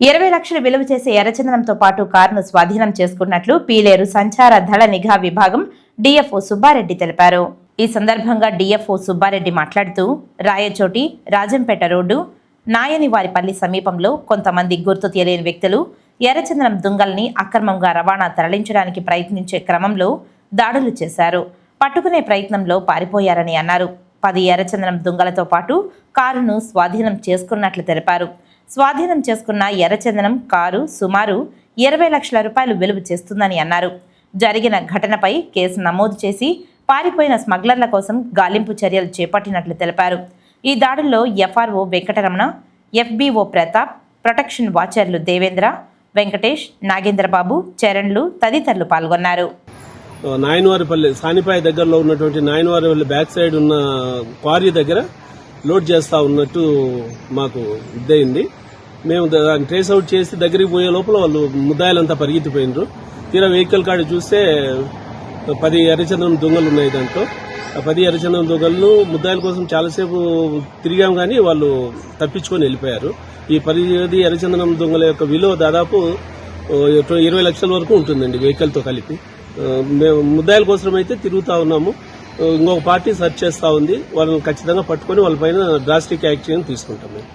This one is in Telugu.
ఇరవై లక్షలు విలువ చేసే ఎర్రచందనంతో పాటు కారును స్వాధీనం చేసుకున్నట్లు పీలేరు సంచార దళ నిఘా విభాగం డిఎఫ్ఓ సుబ్బారెడ్డి తెలిపారు. ఈ సందర్భంగా డిఎఫ్ఓ సుబ్బారెడ్డి మాట్లాడుతూ రాయచోటి రాజంపేట రోడ్డు నాయనివారిపల్లి సమీపంలో కొంతమంది గుర్తు తెలియని వ్యక్తులు ఎర్రచందనం దుంగల్ని అక్రమంగా రవాణా తరలించడానికి ప్రయత్నించే క్రమంలో దాడులు చేశారు. పట్టుకునే ప్రయత్నంలో పారిపోయారని అన్నారు. పది ఎర్రచందనం దుంగలతో పాటు కారును స్వాధీనం చేసుకున్నట్లు తెలిపారు. స్వాధీనం చేసుకున్న ఎర్రచందనం కారు సుమారు ఇరవై లక్షల రూపాయలు విలువ చేస్తుందని అన్నారు. జరిగిన ఘటనపై కేసు నమోదు చేసి పారిపోయిన స్మగ్లర్ల కోసం గాలింపు చర్యలు చేపట్టినట్లు తెలిపారు. ఈ దాడుల్లో FRO Venkataramana FBO Pratap protection వాచర్లు Devendra Venkatesh Nagendrababu చరణ్లు తదితరులు పాల్గొన్నారు. నాయనవారిపల్లి సానిపాయ దగ్గరలో ఉన్నటువంటి నాయనవారిపల్లి బ్యాక్ సైడ్ ఉన్న క్వారీ దగ్గర లోడ్ చేస్తా ఉన్నట్టు మాకు ఇద్దయింది మేము దాన్ని ట్రేస్ అవుట్ చేసి దగ్గరికి పోయే లోపల వాళ్ళు ముద్దాయిలంతా పరిగెత్తిపోయినారు. తీరా వెహికల్ కాడ చూస్తే పది ఎర్రచందనం దొంగలు ఉన్నాయి దాంట్లో. ఆ పది ఎర్రచందనం దొంగలను ముద్దాయిల కోసం చాలాసేపు తిరిగాం కానీ వాళ్ళు తప్పించుకొని వెళ్ళిపోయారు. ఈ పది ఎర్రచందనం దొంగల యొక్క విలువ దాదాపు ఇరవై లక్షల వరకు ఉంటుందండి వెహికల్తో కలిపి. మేము ముద్దాయిల కోసం అయితే తిరుగుతూ ఉన్నాము. ఇంకొక పార్టీ సెర్చ్ చేస్తా ఉంది. వాళ్ళని ఖచ్చితంగా పట్టుకొని వాళ్ళపైన డ్రాస్టిక్ యాక్షన్ తీసుకుంటాం మేము.